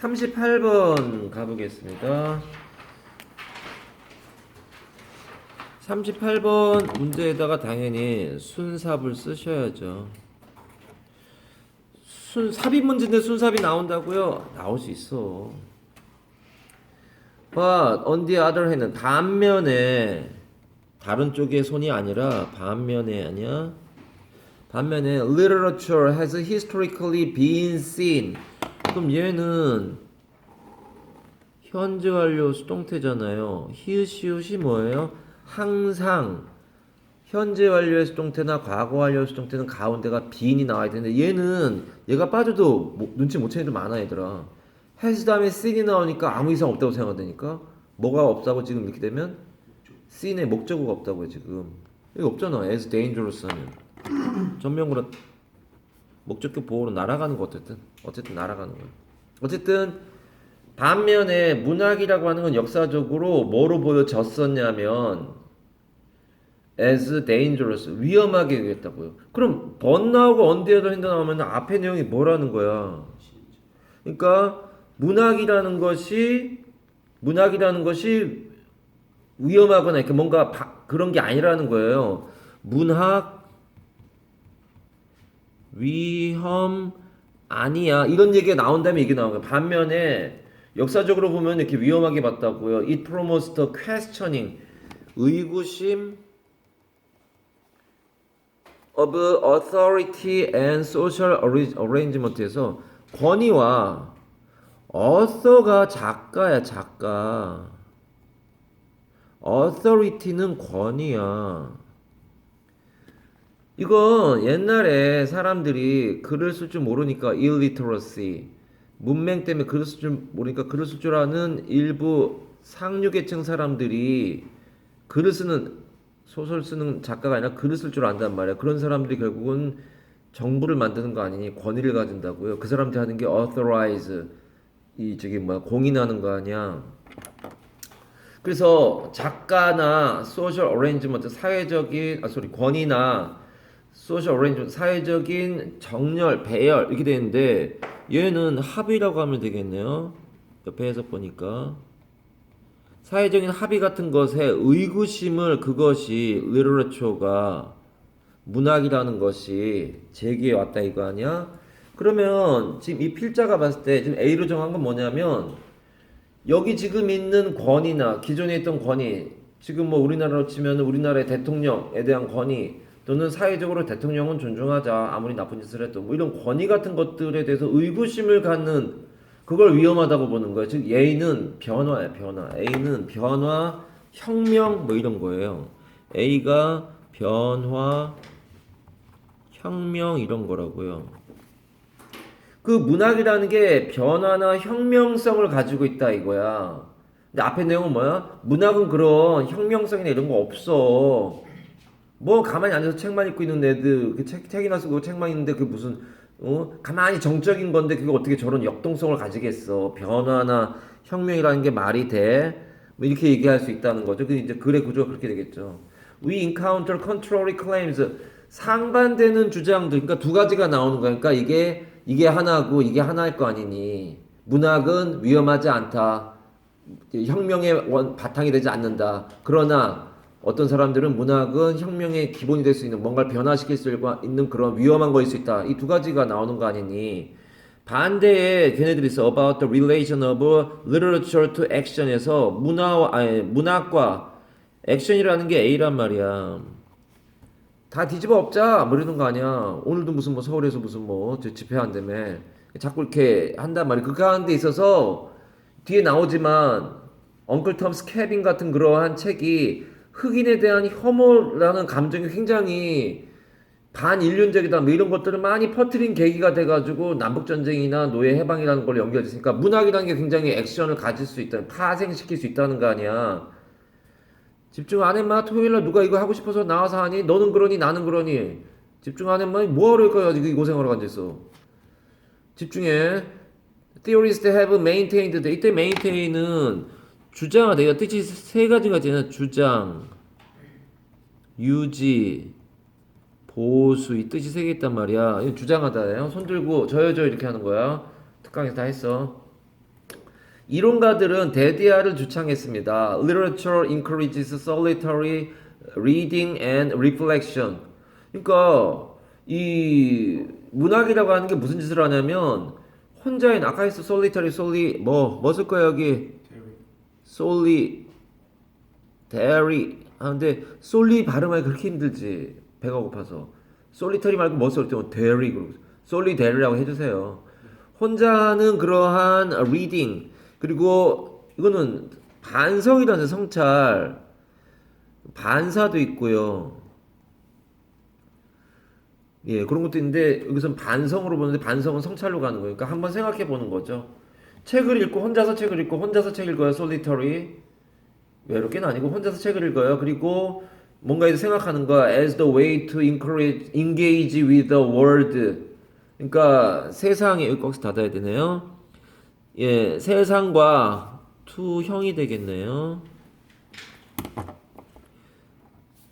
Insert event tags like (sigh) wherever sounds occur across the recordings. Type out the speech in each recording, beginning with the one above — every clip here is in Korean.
38번 가보겠습니다. 38번 문제에다가 당연히 순삽을 쓰셔야죠. 순 삽입 문제인데 순삽이 나온다고요? 나올 수 있어. But on the other hand은 반면에 다른 쪽의 손이 아니라 반면에 아니야. 반면에 literature has historically been seen. 그럼 얘는 현재 완료 수동태잖아요. 히읗시옷이 뭐예요? 항상 현재 완료의 수동태나 과거 완료의 수동태는 가운데가 being이 나와야 되는데 얘는 얘가 빠져도 뭐- 눈치 못 채는 애들 많아 얘들아. has 다음에 seen이 나오니까 아무 이상 없다고 생각하니까 뭐가 없다고 지금 이렇게 되면 seen의 목적어가 없다고요 지금. 여기 없잖아. as dangerous 하면. 전명으로 목적격 보호로 날아가는 거 어쨌든 어쨌든 날아가는 거예요. 어쨌든 반면에 문학이라고 하는 건 역사적으로 뭐로 보여졌었냐면 as dangerous 위험하게 여겼다고요. 그럼 번 나오고 언디에도 핸드 나오면 앞에 내용이 뭐라는 거야? 그러니까 문학이라는 것이 문학이라는 것이 위험하거나 이렇게 뭔가 바- 그런 게 아니라는 거예요. 문학 위험 아니야 이런 얘기가 나온 다음에 이게 나온 거야 반면에 역사적으로 보면 이렇게 위험하게 봤다고요 it promotes the questioning 의구심 of authority and social arra- arrangement에서 권위와 author가 작가야 작가 authority는 권위야 이건 옛날에 사람들이 글을 쓸 줄 모르니까 illiteracy 문맹 때문에 글을 쓸 줄 모르니까 글을 쓸 줄 아는 일부 상류계층 사람들이 글을 쓰는 소설 쓰는 작가가 아니라 글을 쓸 줄 안단 말이야. 그런 사람들이 결국은 정부를 만드는 거 아니니 권위를 가진다고요. 그 사람들이 하는 게 authorize 이 저기 뭐야 공인하는 거 아니야. 그래서 작가나 소셜 어레인지먼트 사회적인 아 소리 권위나 소셜 어레인지먼트 사회적인 정렬 배열 이렇게 되는데 얘는 합의라고 하면 되겠네요. 옆에 해서 보니까 사회적인 합의 같은 것에 의구심을 그것이 리터처가 문학이라는 것이 제기해 왔다 이거 아니야? 그러면 지금 이 필자가 봤을 때 지금 A로 정한 건 뭐냐면 여기 지금 있는 권위나 기존에 있던 권위 지금 뭐 우리나라로 치면 우리나라의 대통령에 대한 권위 또는 사회적으로 대통령은 존중하자 아무리 나쁜 짓을 해도 뭐 이런 권위 같은 것들에 대해서 의구심을 갖는 그걸 위험하다고 보는 거예요. 즉 A는 변화야 변화. A는 변화, 혁명 뭐 이런 거예요. A가 변화, 혁명 이런 거라고요. 그 문학이라는 게 변화나 혁명성을 가지고 있다 이거야. 근데 앞에 내용은 뭐야? 문학은 그런 혁명성이나 이런 거 없어. 뭐 가만히 앉아서 책만 읽고 있는 애들 그 책, 책이나 쓰고 책만 읽는데 그 무슨 어 가만히 정적인 건데 그게 어떻게 저런 역동성을 가지겠어? 변화나 혁명이라는 게 말이 돼? 뭐 이렇게 얘기할 수 있다는 거죠. 그 이제 글의 구조가 그렇게 되겠죠. We encounter contrary claims. 상반되는 주장들, 그러니까 두 가지가 나오는 거니까 이게 이게 하나고 이게 하나일 거 아니니. 문학은 위험하지 않다. 혁명의 원, 바탕이 되지 않는다. 그러나 어떤 사람들은 문학은 혁명의 기본이 될 수 있는 뭔가를 변화시킬 수 있는 그런 위험한 거일 수 있다. 이 두 가지가 나오는 거 아니니. 반대에 걔네들이 있어 about the relation of literature to action에서 문화와 아니 문학과 액션이라는 게 A란 말이야. 다 뒤집어 엎자 뭐 이러는 거 아니야. 오늘도 무슨 뭐 서울에서 무슨 뭐저 집회 한다며 자꾸 이렇게 한단 말이야. 그렇게 하는 데 있어서 뒤에 나오지만 엉클 톰 스 캐빈 같은 그러한 책이 흑인에 대한 혐오라는 감정이 굉장히 반인륜적이다. 뭐 이런 것들을 많이 퍼뜨린 계기가 돼가지고 남북전쟁이나 노예 해방이라는 걸 연결됐으니까 문학이라는 게 굉장히 액션을 가질 수 있다 파생시킬 수 있다는 거 아니야. 집중 안 해마? 토요일날 누가 이거 하고 싶어서 나와서 하니? 너는 그러니 나는 그러니? 집중 안 해마? 뭐하러 할 거야 이 고생하러 앉아있어. 집중해. Theorists have maintained. 이때 maintain은 주장하다 이거 뜻이 세 가지가 있잖아. 주장 유지 보수. 이 뜻이 세 개 있단 말이야. 이거 주장하다예요 손 들고 저요 저 이렇게 하는 거야. 특강에서 다 했어. 이론가들은 대디아를 주창했습니다. Literature encourages solitary reading and reflection. 그러니까 이 문학이라고 하는 게 무슨 짓을 하냐면 혼자인 아까 했어 solitary, solely 뭐뭐 쓸 거야 여기 solly 대리. 하는데 솔리 발음하기 그렇게 힘들지. 배가 고파서. 솔리터리 말고 뭐쓸 때는 대리 그러고 솔리 대리라고 해주세요. 혼자 하는 그러한 리딩 그리고 이거는 반성이라는 성찰. 반사도 있고요. 예 그런 것도 있는데 여기서는 반성으로 보는데 반성은 성찰로 가는 거예요. 그러니까 한번 생각해 보는 거죠 책을 읽고 혼자서 책을 읽고 혼자서 책 읽어요 솔리터리 외롭게는 아니고 혼자서 책을 읽어요. 그리고 뭔가에 생각하는 거 as the way to encourage engage with the world. 그러니까 세상에 여기 거기서 닫아야 되네요. 예, 세상과 투형이 되겠네요.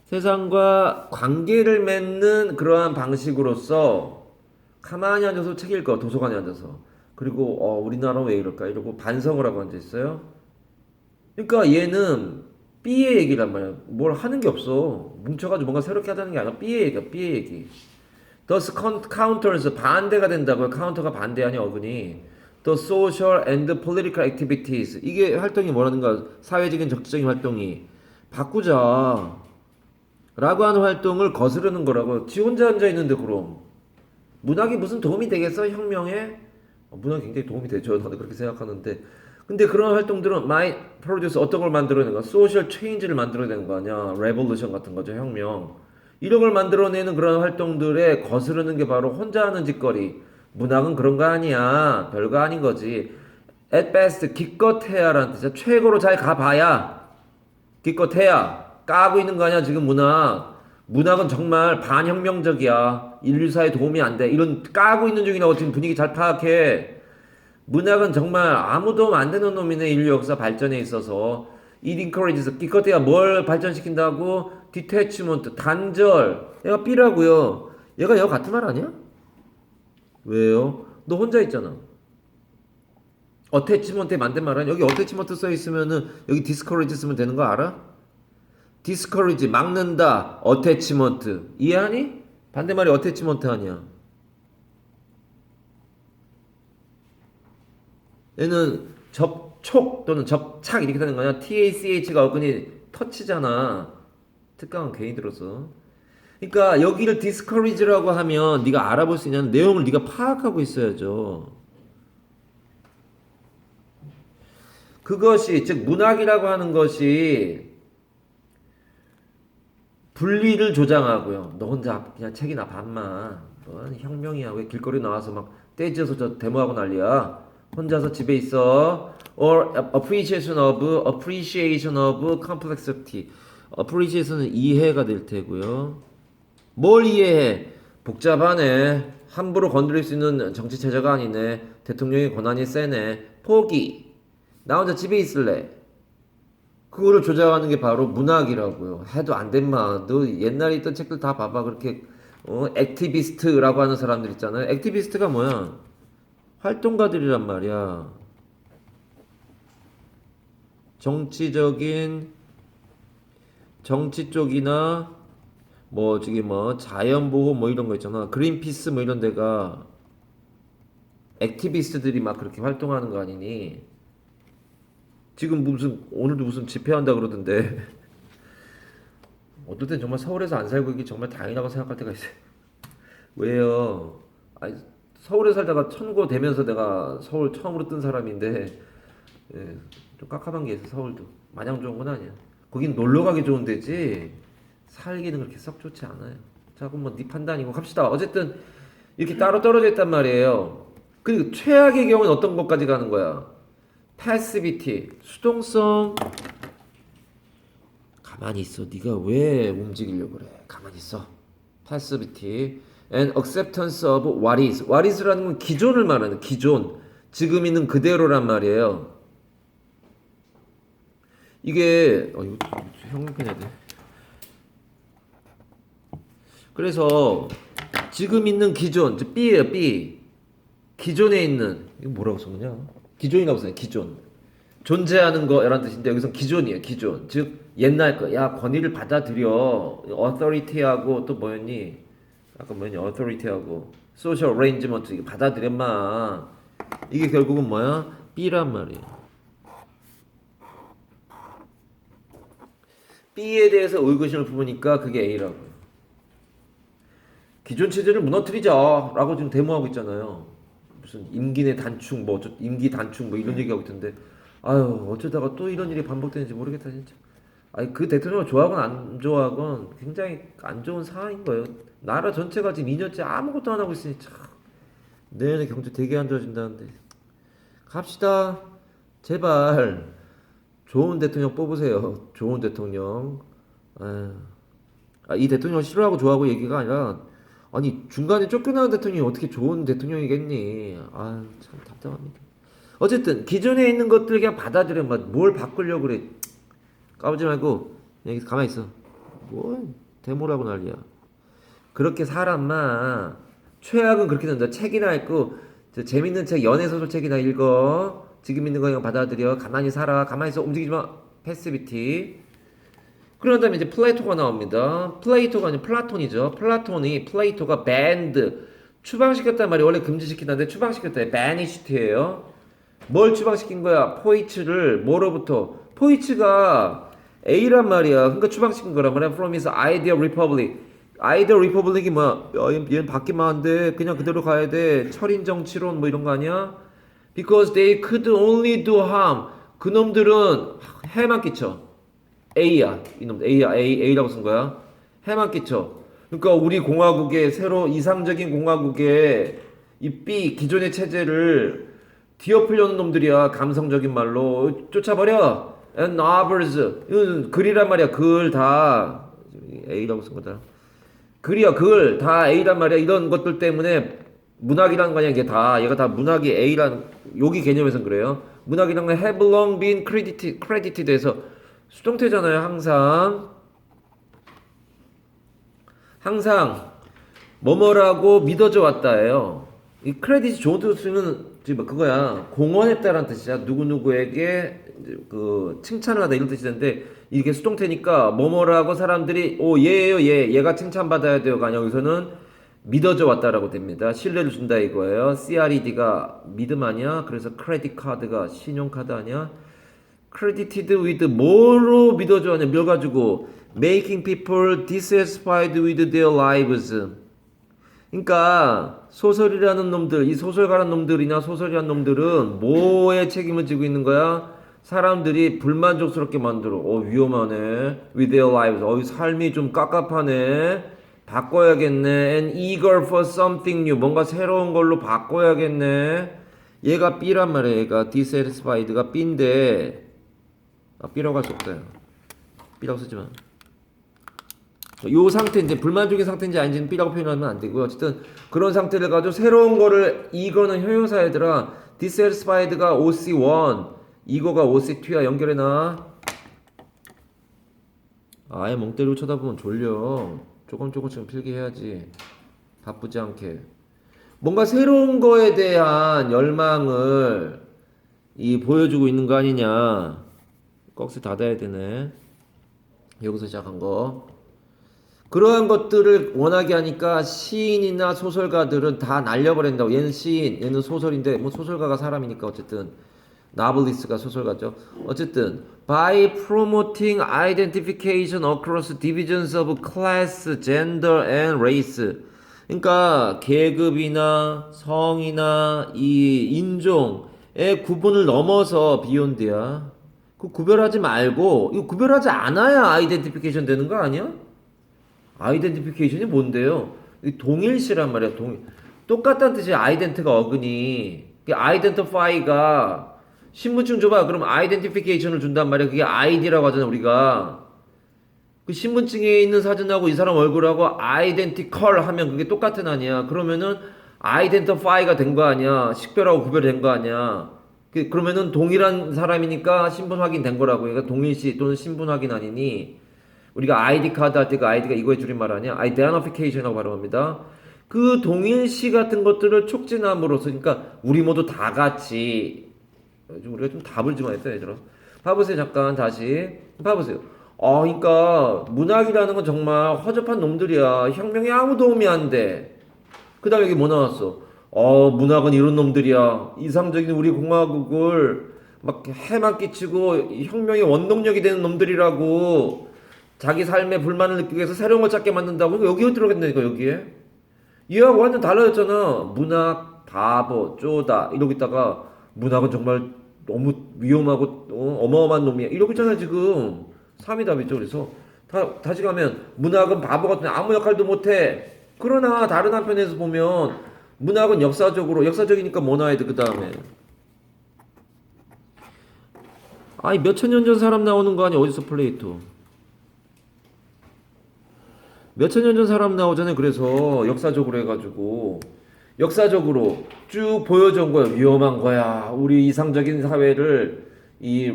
세상과 관계를 맺는 그러한 방식으로서 가만히 앉아서 책 읽어 도서관에 앉아서 그리고 어, 우리나라 왜 이럴까 이러고 반성을 하고 앉아 있어요. 그러니까 얘는 B의 얘기란 말이야. 뭘 하는 게 없어. 뭉쳐가지고 뭔가 새롭게 하자는 게 아니라 B의 얘기야. B의 얘기. Thus counters 반대가 된다고요. 카운터가 반대하니 어근이. The social activities. 이게 활동이 뭐라는가? 사회적인 정치적인 활동이 바꾸자. 라고 하는 활동을 거스르는 거라고. 지 혼자 앉아 있는데 그럼. 문학이 무슨 도움이 되겠어? 혁명에? 어, 문학이 굉장히 도움이 되죠. 나도 그렇게 생각하는데. 근데 그런 활동들은 might produce 어떤 걸 만들어내는 거야? social change를 만들어내는 거 아니야? revolution 같은 거죠. 혁명. 이런 걸 만들어내는 그런 활동들에 거스르는 게 바로 혼자 하는 짓거리. 문학은 그런 거 아니야. 별거 아닌 거지. at best 기껏 해야라는 뜻이야. 최고로 잘 가봐야 기껏 해야 까고 있는 거 아니야 지금 문학. 문학은 정말 반혁명적이야. 인류사에 도움이 안 돼. 이런 까고 있는 중이라고 지금 분위기 잘 파악해. 문학은 정말 아무 도움 안 되는 놈이네 인류 역사 발전에 있어서 it encourages 기껏해야 뭘 발전시킨다고 detachment 단절 얘가 B라고요 얘가 얘가 같은 말 아니야? 왜요? 너 혼자 있잖아 attachment에 만든 말 아니야? 여기 attachment 써 있으면은 여기 discourage 쓰면 되는 거 알아? Discourage 막는다 attachment 이해하니? 반대말이 attachment 아니야 얘는 접촉 또는 접착 이렇게 되는 거냐? TACH가 어근이 터치잖아. 특강은 들었어. 그러니까 여기를 discourage라고 하면 네가 알아볼 수 있는 내용을 네가 파악하고 있어야죠. 그것이 즉 문학이라고 하는 것이 분리를 조장하고요. 너 혼자 그냥 책이나 반만. 넌 혁명이야. 왜 길거리 나와서 막 떼지어서 저 데모하고 난리야. 혼자서 집에 있어. or appreciation of appreciation of complexity. appreciation은 이해가 될 테고요. 뭘 이해해? 복잡하네. 함부로 건드릴 수 있는 정치 체제가 아니네. 대통령의 권한이 세네. 포기. 나 혼자 집에 있을래. 그거를 조작하는 게 바로 문학이라고요. 해도 안 된 마. 너 옛날에 있던 책들 다 봐봐. 그렇게 어, 액티비스트라고 하는 사람들 있잖아요. 액티비스트가 뭐야? 활동가들이란 말이야. 정치적인 정치 쪽이나 뭐 저기 뭐 자연보호 뭐 이런 거 있잖아. 그린피스 뭐 이런 데가 액티비스트들이 막 그렇게 활동하는 거 아니니? 지금 무슨 오늘도 무슨 집회한다 그러던데. (laughs) 어떨 땐 정말 서울에서 안 살고 있기 정말 다행이라고 생각할 때가 있어요. 왜요? 아니 서울에 살다가 천고 되면서 내가 서울 처음으로 뜬 사람인데 예, 좀 깝깝한 게 있어 서울도 마냥 좋은 건 아니야. 거긴 놀러 가기 좋은 데지 살기는 그렇게 썩 좋지 않아요. 자 그럼 뭐네 판단이고 갑시다. 어쨌든 이렇게 따로 떨어져 있단 말이에요. 그리고 최악의 경우는 어떤 것까지 가는 거야? 패시비티 수동성 가만히 있어. 네가 왜 움직이려고 그래? 가만히 있어. 패시비티 and acceptance of what is. what is라는 건 기존을 말하는 기존. 지금 있는 그대로란 말이에요. 이게 어 이거 형편 해야 돼. 그래서 지금 있는 기존, B예요, B. 기존에 있는 이거 뭐라고 썼냐? 기존이라고 써요. 기존. 존재하는 거라는 뜻인데 여기서 기존이에요. 기존. 즉 옛날 거. 야 권위를 받아들여. authority하고 또 뭐였니? 아까 뭐였니? authority하고 social arrangement 이게 받아들여 마. 이게 결국은 뭐야? B란 말이야. B에 대해서 의구심을 품으니까 그게 A라고. 기존 체제를 무너뜨리자라고 지금 데모하고 있잖아요. 무슨 임기 내 단축 뭐 임기 단축 뭐 이런 얘기하고 있던데 아유 어쩌다가 또 이런 일이 반복되는지 모르겠다 진짜. 아니 그 대통령을 좋아하건 안 좋아하건 굉장히 안 좋은 상황인 거예요. 나라 전체가 지금 2년째 아무것도 안 하고 있으니 참 내년에 경제 되게 안 좋아진다는데 갑시다 제발 좋은 대통령 뽑으세요. 좋은 대통령. 아유. 아, 이 대통령 싫어하고 좋아하고 얘기가 아니라 아니 중간에 쫓겨나는 대통령이 어떻게 좋은 대통령이겠니? 아 참 답답합니다. 어쨌든 기존에 있는 것들 그냥 받아들여 막뭘 바꾸려고 그래. 까부지 말고 여기 가만히 있어. 뭘 데모라고 난리야. 그렇게 살았마 최악은 그렇게 된다. 책이나 읽고 저 재밌는 책 연애 소설 책이나 읽어. 지금 있는 거 그냥 받아들여. 가만히 살아. 가만히 있어. 움직이지 마. 패시비티 그런 다음에 이제 플레이토가 나옵니다. 플레이토가 아니라 플라톤이죠. 플라톤이 플레이토가 밴드 추방시켰단 말이 원래 금지시킨다는데 추방시켰다. 바니시티예요. 뭘 추방시킨 거야? 포이츠를 뭐로부터? 포이츠가 A란 말이야. 그러니까 추방시킨 거란 말이야. From his ideal republic. 아이디어 리퍼블릭이 뭐야? 얘는 바뀌면 안 돼. 그냥 그대로 가야 돼. 철인 정치론 뭐 이런 거 아니야? Because they could only do harm. 그놈들은 해만 끼쳐. A야. 이놈 A야. A A라고 쓴 거야. 해만 끼쳐. 그러니까 우리 공화국의 새로 이상적인 공화국의 이 B 기존의 체제를 뒤엎으려는 놈들이야. 감성적인 말로 쫓아버려. And novels. 이건 글이란 말이야. 글 다. A라고 쓴 거다. 글이야. 글 다 A란 말이야. 이런 것들 때문에 문학이라는 거 아니야. 이게 다 얘가 다 문학이 A란 여기 개념에선 그래요. 문학이라는 건 have long been credited, credited 해서 수동태잖아요, 항상. 항상 뭐뭐라고 믿어져 왔다예요. 이 크레딧이 좋은 쓰면 지금 그거야. 공헌했다라는 뜻이야. 누구누구에게 그 칭찬을 하다 이런 뜻이 되는데 이게 수동태니까 뭐뭐라고 사람들이 오 얘예요 얘 얘가 칭찬받아야 돼요가 여기서는 믿어져 왔다라고 됩니다. 신뢰를 준다 이거예요. CRED가 믿음 아니야? 그래서 크레딧 카드가 신용카드 아니야? Credited with 뭐로 믿어줘 하냐? 뭘 가지고 making people dissatisfied with their lives. 그러니까 소설이라는 놈들 이 소설가라는 놈들이나 소설이라는 놈들은 뭐에 책임을 지고 있는 거야? 사람들이 불만족스럽게 만들어. 어 위험하네. With their lives. 어 삶이 좀 깝깝하네. 바꿔야겠네. And eager for something new. 뭔가 새로운 걸로 바꿔야겠네. 얘가 B란 말이야 얘가. Dissatisfied가 B인데 아, B라고 할 수 없어요. B라고 쓰지 마. 요 상태 이제 불만족인 상태인지 아닌지는 B라고 표현하면 안 되고요. 어쨌든 그런 상태를 가지고 새로운 거를 이거는 효용사 얘들아 dissatisfied가 OC1 이거가 OC2야 연결해 놔. 아예 멍 때리고 쳐다보면 졸려. 조금 조금씩 필기 해야지. 바쁘지 않게. 뭔가 새로운 거에 대한 열망을 이 보여주고 있는 거 아니냐. 꺽스 닫아야 되네. 여기서 시작한 거. 그러한 것들을 원하게 하니까 시인이나 소설가들은 다 날려버린다고. 얘는 시인, 얘는 소설인데, 뭐 소설가가 사람이니까 어쨌든. 나블리스가 소설가죠. 어쨌든 by promoting identification across divisions of class, gender and race. 그러니까 계급이나 성이나 이 인종의 구분을 넘어서 비욘드야. 그 구별하지 말고 이거 구별하지 않아야 아이덴티피케이션 되는 거 아니야? 아이덴티피케이션이 뭔데요? 이 동일시란 말이야. 동 똑같다는 뜻이 아이덴트가 어근이 아이덴티파이가 신분증 줘봐. 그럼 아이덴티피케이션을 준단 말이야. 그게 아이디라고 하잖아 우리가. 그 신분증에 있는 사진하고 이 사람 얼굴하고 아이덴티컬 하면 그게 똑같은 아니야. 그러면은 아이덴티파이가 된 거 아니야. 식별하고 구별된 거 아니야. 그, 그러면은 동일한 사람이니까 신분 확인된 거라고. 그러니까 동일시 또는 신분 확인 아니니 우리가 아이디 카드 할때그 아이디가 이거의 줄임말 아니야? 아이덴티피케이션이라고 발음합니다. 그 동일시 같은 것들을 촉진함으로써 그러니까 우리 모두 다 같이 좀 우리가 좀 답을 좀 했다 얘들아. 봐보세요 잠깐 다시 봐보세요. 아, 그러니까 문학이라는 건 정말 허접한 놈들이야. 혁명에 아무 도움이 안 돼. 그다음에 여기 뭐 나왔어? 어, 문학은 이런 놈들이야. 이상적인 우리 공화국을 막 해만 끼치고 혁명의 원동력이 되는 놈들이라고. 자기 삶에 불만을 느끼기 위해서 새로운 걸 찾게 만든다고. 여기에 들어갔다니까 여기에. 얘하고 완전 달라졌잖아. 문학, 바보, 쪼다 이러고 있다가 문학은 정말 너무 위험하고 어, 어마어마한 놈이야. 이러고 있잖아 지금. 3위 답이죠. 그래서 다, 다시 가면 문학은 바보 같은 아무 역할도 못해. 그러나 다른 한편에서 보면 문학은 역사적으로 역사적이니까 돼그 다음에. 아니 몇천 년 전 사람 나오는 거 아니야 어디서 플레이토. 몇천 년 전 사람 나오잖아요. 그래서 역사적으로 해가지고 역사적으로 쭉 보여준 거야. 위험한 거야. 우리 이상적인 사회를 이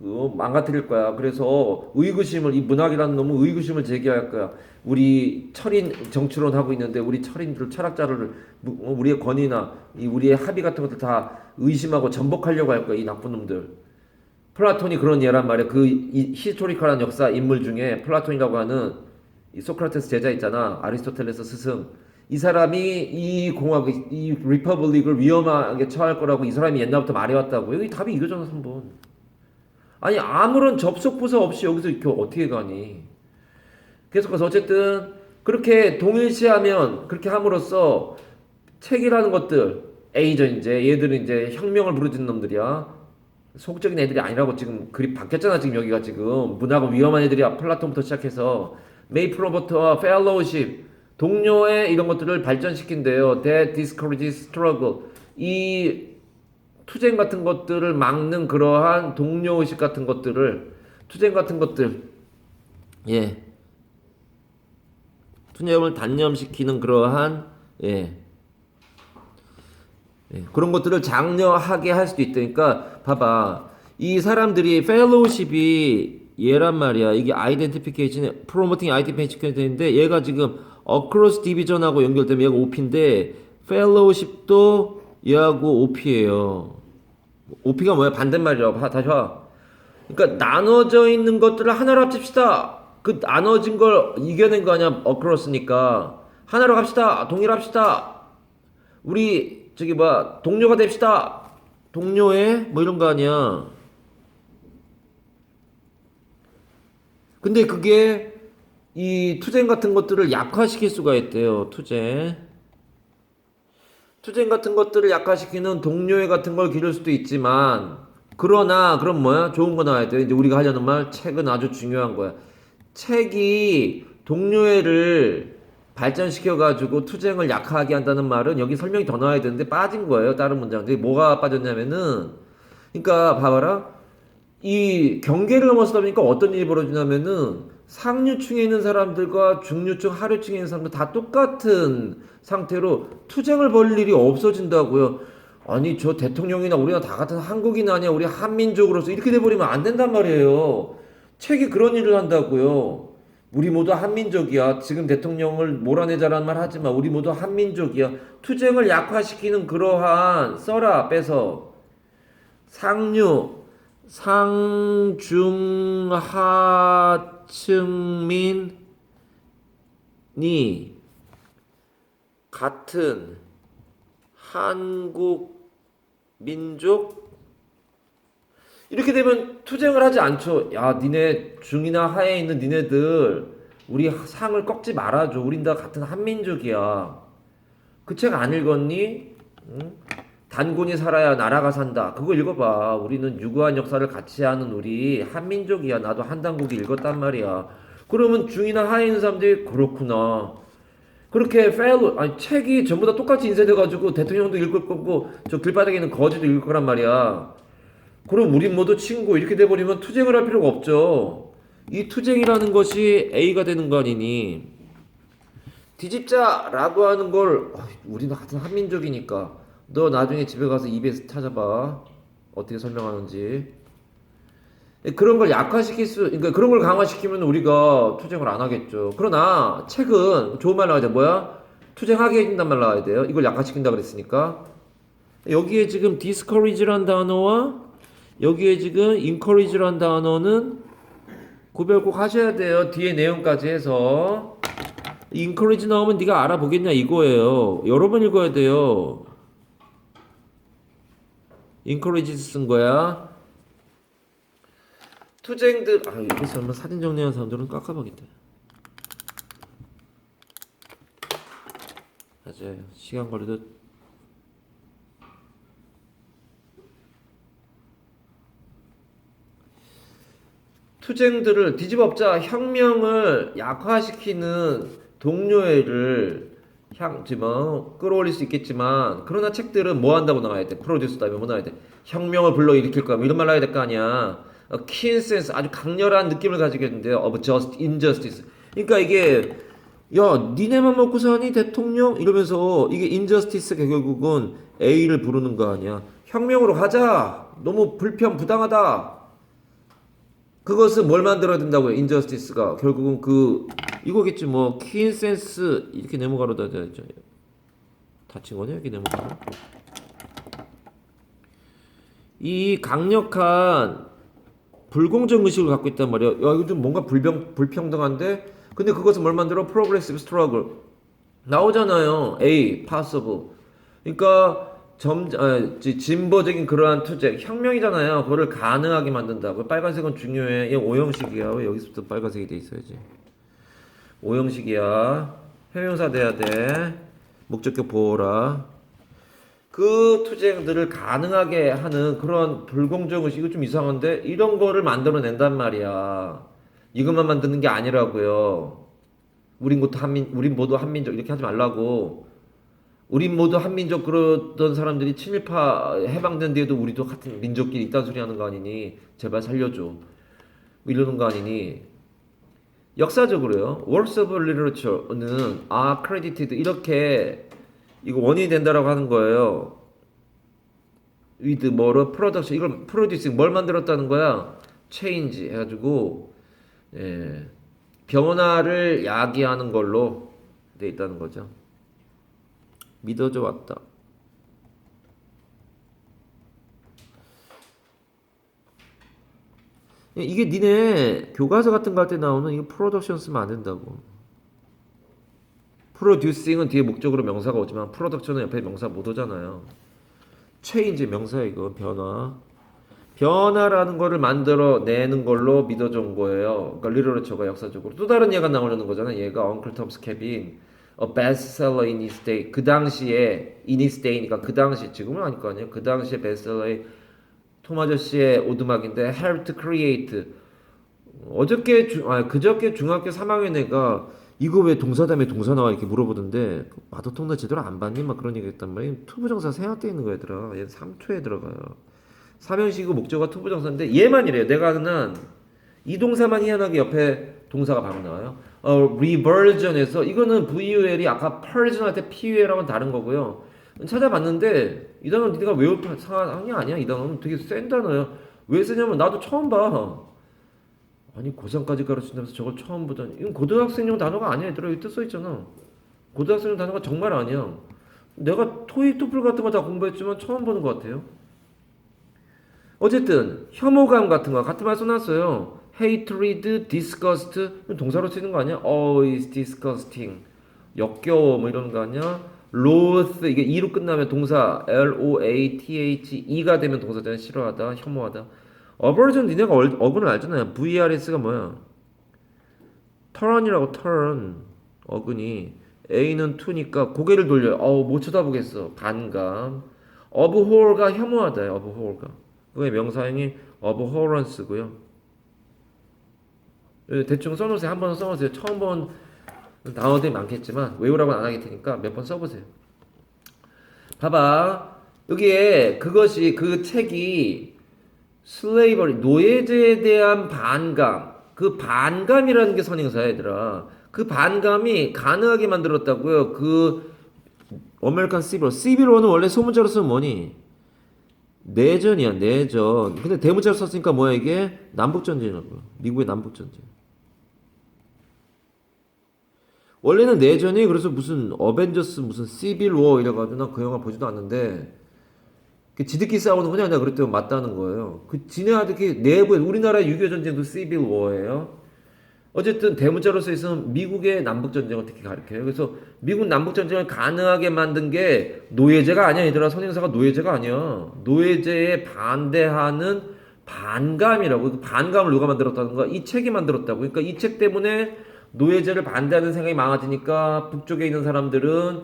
그 망가뜨릴 거야. 그래서 의구심을 이 문학이라는 놈은 의구심을 제기할 거야. 우리 철인 정치론 하고 있는데 우리 철인들 철학자를 무- 어, 우리의 권위나 이 우리의 합의 같은 것들 다 의심하고 전복하려고 할 거야. 이 나쁜 놈들. 플라톤이 그런 예란 말이야. 그 이, 히스토리컬한 역사 인물 중에 플라톤이라고 하는 이 소크라테스 제자 있잖아. 아리스토텔레스 스승. 이 사람이 이 공화국, 이 리퍼블릭을 위험하게 처할 거라고 이 사람이 옛날부터 말해왔다고. 여기 답이 이거잖아, 3번. 아니, 아무런 접속 부서 없이 여기서 이렇게 어떻게 가니? 계속해서 어쨌든 그렇게 동일시하면 그렇게 함으로써 책이라는 것들, A죠, 이제. 얘들은 이제 혁명을 부르짖는 놈들이야. 속적인 애들이 아니라고 지금 글이 바뀌었잖아 지금 여기가 지금 문학은 위험한 애들이야 플라톤부터 시작해서 메이플로버트와 펠로우십 동료의 이런 것들을 발전시킨대요 that discourages struggle 이 투쟁 같은 것들을 막는 그러한 동료 의식 같은 것들을 투쟁 같은 것들 예. 투념을 단념시키는 그러한 예. 예, 그런 것들을 장려하게 할 수도 있다니까. 봐봐. 이 사람들이 펠로우십이 얘란 말이야. 이게 아이덴티피케이션 프로모팅 아이덴티피케이션인데 얘가 지금 어크로스 디비전하고 연결되면 얘가 OP인데 펠로우십도 얘하고 OP예요. OP가 뭐야? 반대말이라고. 봐, 다시 봐 그러니까 나눠져 있는 것들을 하나로 합칩시다. 그 나눠진 걸 이겨낸 거 아니야? 어크로스니까. 하나로 갑시다. 동일합시다. 우리 저기 뭐야? 동료가 됩시다. 동료회 뭐 이런 거 아니야? 근데 그게 이 투쟁 같은 것들을 약화시킬 수가 있대요 투쟁 투쟁 같은 것들을 약화시키는 동료회 같은 걸 기를 수도 있지만 그러나 그럼 뭐야 좋은 거 나와야 돼 이제 우리가 하려는 말 책은 아주 중요한 거야 책이 동료회를 발전시켜 가지고 투쟁을 약하게 한다는 말은 여기 설명이 더 나와야 되는데 빠진 거예요. 다른 문장들이 뭐가 빠졌냐면은 그러니까 봐봐라. 이 경계를 넘어서다 보니까 어떤 일이 벌어지냐면은 상류층에 있는 사람들과 중류층, 하류층에 있는 사람들 다 똑같은 상태로 투쟁을 벌일 일이 없어진다고요. 아니 저 대통령이나 우리나 다 같은 한국인 아니야 우리 한민족으로서 이렇게 돼버리면 안 된단 말이에요. 책이 그런 일을 한다고요. 우리 모두 한민족이야. 지금 대통령을 몰아내자라는 말 하지만 우리 모두 한민족이야. 투쟁을 약화시키는 그러한 써라 빼서 상류 상중하층민이 같은 한국 민족 이렇게 되면 투쟁을 하지 않죠. 야, 니네 중이나 하에 있는 니네들 우리 상을 꺾지 말아줘. 우린 다 같은 한민족이야. 그 책 안 읽었니? 응? 단군이 살아야 나라가 산다. 그거 읽어봐. 우리는 유구한 역사를 같이 하는 우리 한민족이야. 나도 한단국이 읽었단 말이야. 그러면 중이나 하에 있는 사람들이 그렇구나. 그렇게 페일로 아니 책이 전부 다 똑같이 인쇄돼 가지고 대통령도 읽을 거고 저 길바닥에 있는 거지도 읽을 거란 말이야. 그럼 우리 모두 친구 이렇게 돼 버리면 투쟁을 할 필요가 없죠. 이 투쟁이라는 것이 A가 되는 거 아니니? 뒤집자라고 하는 걸 우리는 같은 한민족이니까 너 나중에 집에 가서 EBS 찾아봐 어떻게 설명하는지 그런 걸 약화시킬 수 그러니까 그런 걸 강화시키면 우리가 투쟁을 안 하겠죠. 그러나 책은 좋은 말 나와야 돼 뭐야? 투쟁하게 해준단 말 나와야 돼요. 이걸 약화시킨다 그랬으니까 여기에 지금 discourage란 단어와 여기에 지금 encourage란 단어는 구별 꼭 하셔야 돼요. 뒤에 내용까지 해서 encourage 나오면 네가 알아보겠냐 이거예요. 여러 번 읽어야 돼요. encourage 쓴 거야. 투쟁들. 아 이게 설마 사진 정리하는 사람들은 깜깜하겠다. 맞아요. 시간 걸려도 투쟁들을 뒤집어엎자. 혁명을 약화시키는 동료애를 향 지금 끌어올릴 수 있겠지만 그러나 책들은 뭐 한다고 나와야 돼? 프로듀스 다음에 뭐 나와야 돼? 혁명을 불러일으킬 거야. 뭐 이런 말 나와야 될 거 아니야 킨 센스 아주 강렬한 느낌을 가지고 있는데 of just injustice. 그러니까 이게 야 니네만 먹고 사니 대통령? 이러면서 이게 injustice가 결국은 A를 부르는 거 아니야. 혁명으로 가자! 너무 불편 부당하다! 그것은 뭘 만들어야 된다고요? 인저스티스가. 결국은 그 이거겠지 뭐. 퀸센스 이렇게 네모가로 다져야죠. 다친 거냐 이게 네모가로? 이 강력한 불공정 의식을 갖고 있단 말이야. 야 이거 좀 뭔가 불평 불평등한데 근데 그것은 뭘 만들어? 프로그레시브 스트러글 나오잖아요. A possible. 그러니까 점, 아, 지- 진보적인 그러한 투쟁, 혁명이잖아요. 그거를 가능하게 만든다고. 빨간색은 중요해. 얘 오형식이야. 왜 여기서부터 빨간색이 돼 있어야지. 오형식이야. 형용사 돼야 돼. 목적격 보호라. 그 투쟁들을 가능하게 하는 그런 불공정 의식이 좀 이상한데 이런 거를 만들어낸단 말이야. 이것만 만드는 게 아니라고요. 우린 모두 한민, 우린 모두 한민족 이렇게 하지 말라고. 우린 모두 한민족 그러던 사람들이 친일파 해방된 뒤에도 우리도 같은 민족끼리 이딴 소리 하는 거 아니니 제발 살려줘 뭐 이러는 거 아니니 역사적으로요 Works of Literature는 are credited 이렇게 이거 원인이 된다라고 하는 거예요 with 뭐로 production 이걸 producing 뭘 만들었다는 거야 change 해가지고 예, 변화를 야기하는 걸로 돼 있다는 거죠. 믿어져 왔다. 이게 니네 교과서 같은 거 할 때 나오는 이거 프로덕션 쓰면 안 된다고. 프로듀싱은 뒤에 목적으로 명사가 오지만 프로덕션은 옆에 명사 못 오잖아요. 체인지 명사 이거 변화. 변화라는 거를 만들어 내는 걸로 믿어져 온 거예요. 그러니까 리터처가 역사적으로 또 다른 얘가 나오려는 거잖아. 얘가 엉클 톰스 캐빈 a bestseller. 그 당시에 in his day니까 그 당시 지금은 아닐 거 아니에요. 그 당시에 베스트셀러의 톰 아저씨의 오두막인데 helped create 어저께 주, 아 그저께 중학교 3학년 애가 이거 왜 동사 다음에 동사 나와 이렇게 물어보던데 마도통나 제대로 안 봤니? 막 그런 얘기 했단 말이야. 투부정사 생략돼 있는 거 얘들아. 얘는 3초에 들어가요. 삼형식이고 목적어가 투부정사인데 얘만 이래요. 내가 아는 한 이 동사만 희한하게 옆에 동사가 바로 나와요. 어, reversion에서 이거는 VUL이 아까 purge 할때 PUL하고는 다른 거고요. 찾아봤는데 이 단어는 네가 외울 상황이 아니야. 이 단어는 되게 센 단어야. 왜 쓰냐면 나도 처음 봐. 아니 고3까지 가르친다면서 저걸 처음 보다니 이건 고등학생용 단어가 아니야. 얘들아 여기 뜻써 있잖아. 고등학생용 단어가 정말 아니야. 내가 토익 토플 같은 거 다 공부했지만 처음 보는 것 같아요. 어쨌든 혐오감 같은 거 같은 말 써놨어요. hatred, disgust 동사로 쓰는 거 아니야? Oh, is disgusting. 역겨워 뭐 이런 거 아니야? loath 이게 e로 끝나면 동사 L O A T H E가 되면 동사잖아. 싫어하다, 혐오하다. Aversion 니네가 얼, 어근을 알잖아요. VRS가 뭐야? turn이라고 turn 어근이 A는 to니까 고개를 돌려. 어우 못 쳐다보겠어. 반감. abhor가 혐오하다. abhor가. 그의 명사형이 abhorrence고요. 예, 대충 써놓으세요. 한 번 써놓으세요. 처음 본 단어들이 많겠지만 외우라고는 안 하게 테니까 몇 번 써보세요. 봐봐. 여기에 그것이 그 책이 슬레이버리 노예제에 대한 반감. 그 반감이라는 게 선행사야 얘들아. 그 반감이 가능하게 만들었다고요. 그 어메리칸 시빌 시빌워는 원래 소문자로 쓰면 뭐니? 내전이야 내전. 근데 대문자로 썼으니까 뭐야 이게? 남북전쟁이라고요. 미국의 남북전쟁. 원래는 내전이 그래서 무슨 어벤져스 무슨 시빌 워 이래가지고 나그 영화 보지도 않는데 그 지들끼리 싸우는 거냐? 내가 그랬더니 맞다는 거예요. 그 지네들끼리 내부에 우리나라 6.25 전쟁도 시빌 워예요. 어쨌든 대문자로 써 있으면 미국의 남북 전쟁을 어떻게 가르쳐요? 그래서 미국 남북 전쟁을 가능하게 만든 게 노예제가 아니야, 얘들아. 선행사가 노예제가 아니야. 노예제에 반대하는 반감이라고. 그 반감을 누가 만들었다는 거야? 이 책이 만들었다고. 그러니까 이 책 때문에 노예제를 반대하는 생각이 많아지니까 북쪽에 있는 사람들은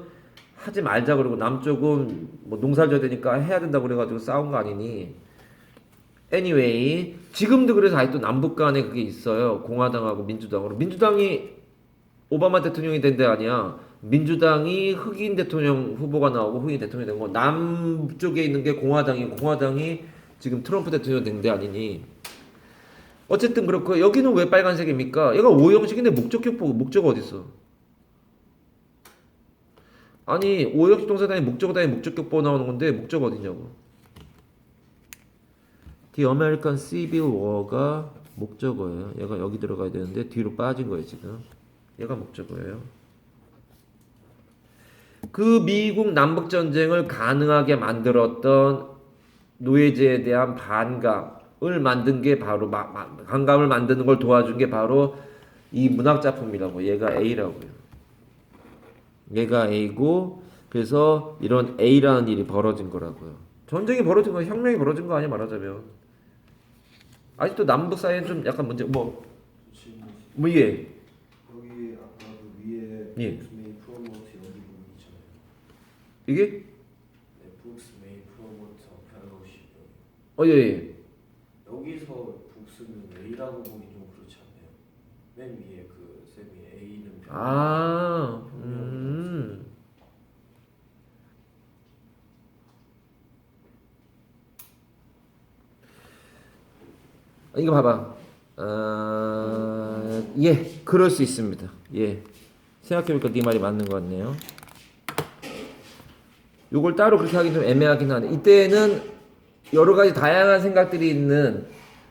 하지 말자 그러고 남쪽은 뭐 농사져야 되니까 해야 된다고 그래가지고 싸운 거 아니니? Anyway, 지금도 그래서 아직도 남북 간에 그게 있어요. 공화당하고 민주당으로. 민주당이 오바마 대통령이 된 데 아니야. 민주당이 흑인 대통령 후보가 나오고 흑인 대통령이 된 거. 남쪽에 있는 게 공화당이고 공화당이 지금 트럼프 대통령 된 데 아니니. 어쨌든 그렇고 여기는 왜 빨간색입니까? 얘가 오형식인데 목적격 보고 목적 어디 있어? 아니 오형식 동사 다니 목적어 다니 목적격 보고 나오는 건데 목적 어디냐고? The American Civil War가 목적어예요. 얘가 여기 들어가야 되는데 뒤로 빠진 거예요 지금. 얘가 목적어예요. 그 미국 남북 전쟁을 가능하게 만들었던 노예제에 대한 반감을 만든 게 바로 반감을 만드는 걸 도와준 게 바로 이 문학 작품이라고. 얘가 A라고요. 얘가 A고 그래서 이런 A라는 일이 벌어진 거라고요. 전쟁이 벌어진 거 혁명이 벌어진 거 아니야 말하자면. 아직도 남북 사이엔 좀 약간 문제 뭐 지금 뭐 이게 여기 아까 그 위에 예. 메인 프로모트 여기 부분 있잖아요. 이게 네, 북스 메인 프로모트 펠로우십 어 예. 예. 여기서 북스는 A라고 보기 좀 그렇지 않나요? 맨 위에 그 쌤이 A는 별- 아, 음. 이거 봐봐. 아, 예, 그럴 수 있습니다. 예. 생각해보니까 네 말이 맞는 것 같네요. 요걸 따로 그렇게 하긴 좀 애매하긴 하네. 이때는 여러 가지 다양한 생각들이 있는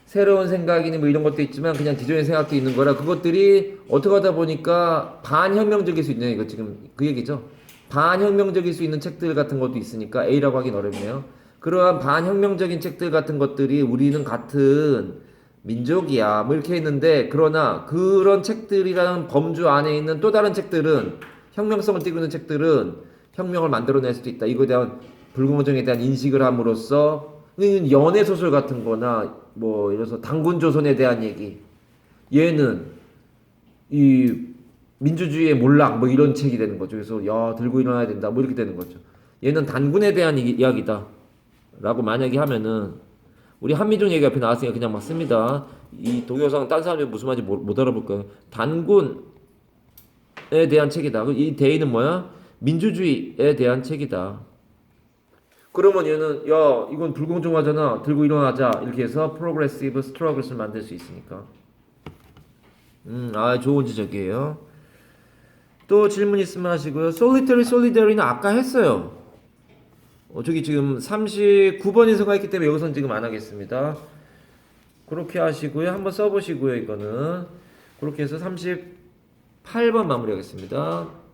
새로운 생각이니 뭐 이런 것도 있지만 그냥 기존의 생각도 있는 거라 그것들이 어떻게 하다 보니까 반혁명적일 수 있냐 이거 지금 그 얘기죠. 반혁명적일 수 있는 책들 같은 것도 있으니까 A라고 하긴 어렵네요. 그러한 반혁명적인 책들 같은 것들이 우리는 같은 민족이야 뭐 이렇게 했는데 그러나 그런 책들이라는 범주 안에 있는 또 다른 책들은 혁명성을 띠고 있는 책들은 혁명을 만들어낼 수도 있다. 이거에 대한 불공정에 대한 인식을 함으로써 연애 소설 같은 거나 뭐 들어서 당군 조선에 대한 얘기 얘는 이 민주주의의 몰락 뭐 이런 책이 되는 거죠. 그래서 야 들고 일어나야 된다 뭐 이렇게 되는 거죠. 얘는 단군에 대한 이- 이야기다 라고 만약에 하면은 우리 한미종 얘기 앞에 나왔으니까 그냥 막 씁니다. 이 동영상 딴 사람들이 무슨 말인지 못, 못 알아볼 거예요. 단군에 대한 책이다. 이 대의는 뭐야? 민주주의에 대한 책이다. 그러면 얘는 야 이건 불공정하잖아. 들고 일어나자 이렇게 해서 프로그레시브 스트러글을 만들 수 있으니까. 음, 아 좋은 지적이에요. 또 질문 있으면 하시고요. 솔리터리 솔리더리는 아까 했어요. 어, 저기 지금 39번 인수가 있기 때문에 여기서는 지금 안 하겠습니다. 그렇게 하시고요. 한번 써보시고요. 이거는 그렇게 해서 38번 마무리하겠습니다.